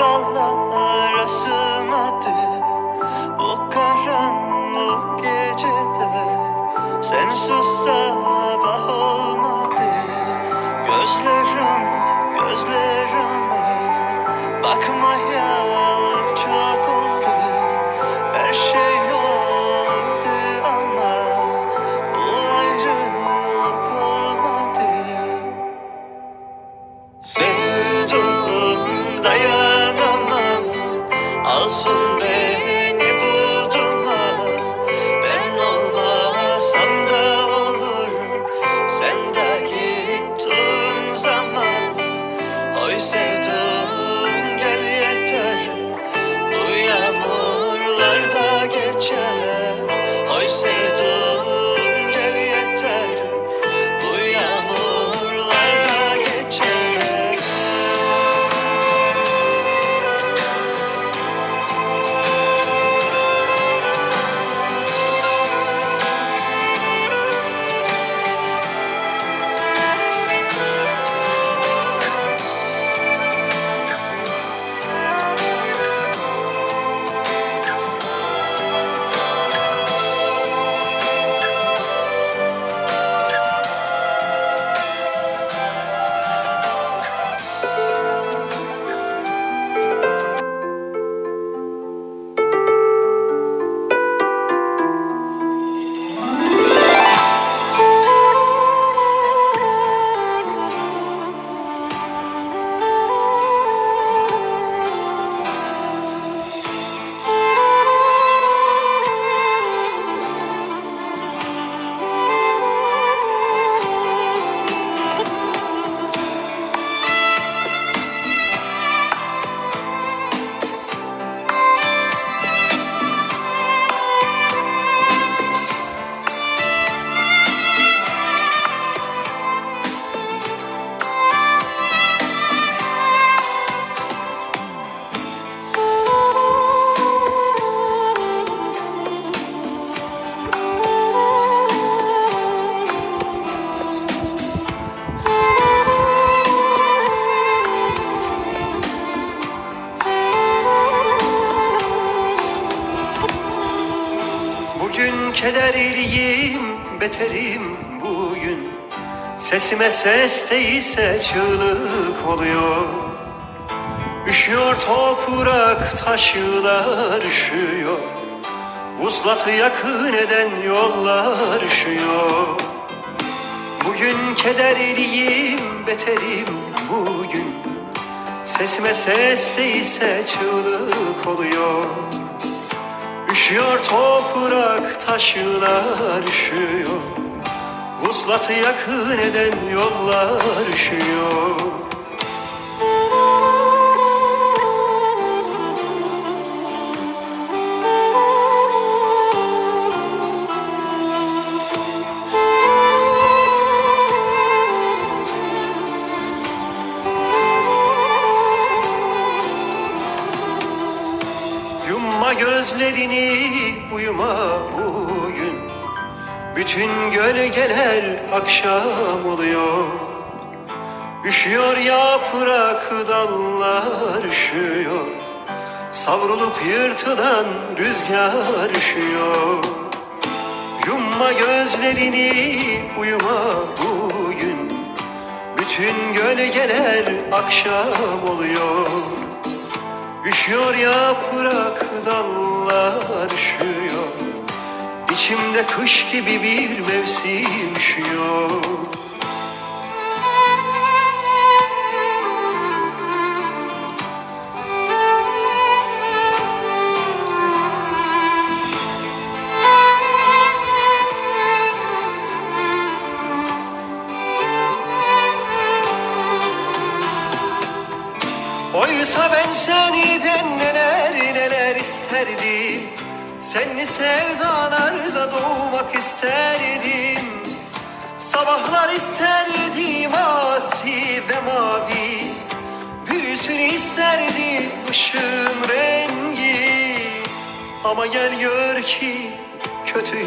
Kafalara sığmadı Bu karanlık gecede Sensiz sabah olmadı. Gözlerim gözlerime Bakmayalı çok oldu. Her şey oldu ama Bu ayrılık olmadı. Sevduğum Oy sevduğum gel yeter. Bu yağmurlar da geçer Oy sevduğum kederliyim, beterim bugün. Sesime ses değilse çığlık oluyor. Üşüyor toprak, taşlar üşüyor. Vuslatı yakın eden yollar üşüyor. Bugün kederliyim, beterim bugün. Sesime ses değilse çığlık oluyor Üşüyor toprak, taşlar üşüyor. Vuslatı yakın eden yollar üşüyor gözlerini uyuma bugün. Bütün gölgeler akşam oluyor. Üşüyor yaprak dallar üşüyor. Savrulup yırtılan rüzgar üşüyor. Yumma gözlerini uyuma bugün. Bütün gölgeler akşam oluyor Üşüyor yaprak dallar üşüyor. İçimde kış gibi bir mevsim üşüyor Oysa ben seniden neler neler isterdim. Senli sevdalarda doğmak isterdim. Sabahlar isterdim asi ve mavi. Büyüsün isterdim ışığın rengi. Ama gel gör ki kötü